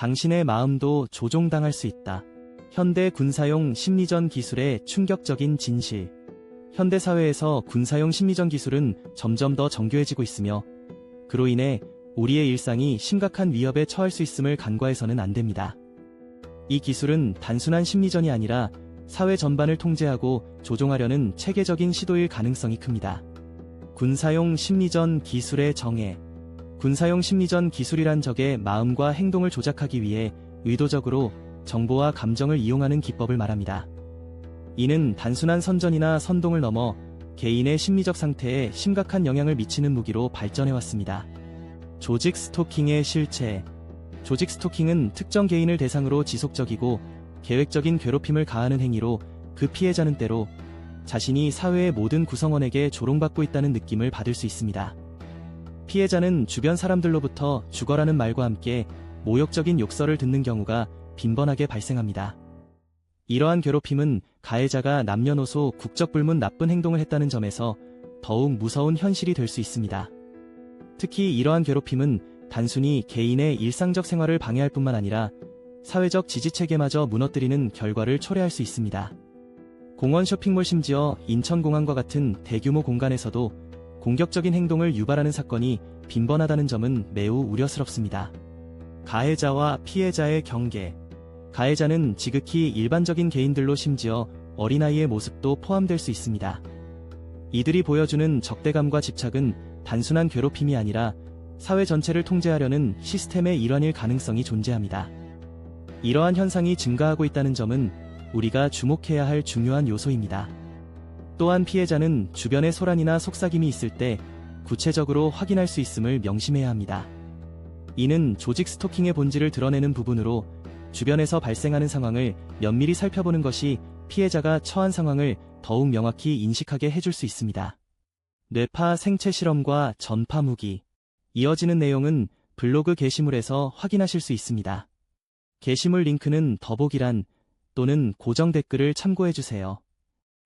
당신의 마음도 조종당할 수 있다. 현대 군사용 심리전 기술의 충격적인 진실. 현대 사회에서 군사용 심리전 기술은 점점 더 정교해지고 있으며 그로 인해 우리의 일상이 심각한 위협에 처할 수 있음을 간과해서는 안 됩니다. 이 기술은 단순한 심리전이 아니라 사회 전반을 통제하고 조종하려는 체계적인 시도일 가능성이 큽니다. 군사용 심리전 기술의 정의 군사용 심리전 기술이란 적의 마음과 행동을 조작하기 위해 의도적으로 정보와 감정을 이용하는 기법을 말합니다. 이는 단순한 선전이나 선동을 넘어 개인의 심리적 상태에 심각한 영향을 미치는 무기로 발전해왔습니다. 조직 스토킹의 실체 조직 스토킹은 특정 개인을 대상으로 지속적이고 계획적인 괴롭힘을 가하는 행위로 그 피해자는 때로 자신이 사회의 모든 구성원에게 조롱받고 있다는 느낌을 받을 수 있습니다. 피해자는 주변 사람들로부터 죽어라는 말과 함께 모욕적인 욕설을 듣는 경우가 빈번하게 발생합니다. 이러한 괴롭힘은 가해자가 남녀노소 국적불문 나쁜 행동을 했다는 점에서 더욱 무서운 현실이 될 수 있습니다. 특히 이러한 괴롭힘은 단순히 개인의 일상적 생활을 방해할 뿐만 아니라 사회적 지지체계마저 무너뜨리는 결과를 초래할 수 있습니다. 공원 쇼핑몰 심지어 인천공항과 같은 대규모 공간에서도 공격적인 행동을 유발하는 사건이 빈번하다는 점은 매우 우려스럽습니다. 가해자와 피해자의 경계 가해자는 지극히 일반적인 개인들로 심지어 어린아이의 모습도 포함될 수 있습니다. 이들이 보여주는 적대감과 집착은 단순한 괴롭힘이 아니라 사회 전체를 통제하려는 시스템의 일환일 가능성이 존재합니다. 이러한 현상이 증가하고 있다는 점은 우리가 주목해야 할 중요한 요소입니다. 또한 피해자는 주변에 소란이나 속삭임이 있을 때 구체적으로 확인할 수 있음을 명심해야 합니다. 이는 조직 스토킹의 본질을 드러내는 부분으로 주변에서 발생하는 상황을 면밀히 살펴보는 것이 피해자가 처한 상황을 더욱 명확히 인식하게 해줄 수 있습니다. 뇌파 생체 실험과 전파 무기. 이어지는 내용은 블로그 게시물에서 확인하실 수 있습니다. 게시물 링크는 더보기란 또는 고정 댓글을 참고해주세요.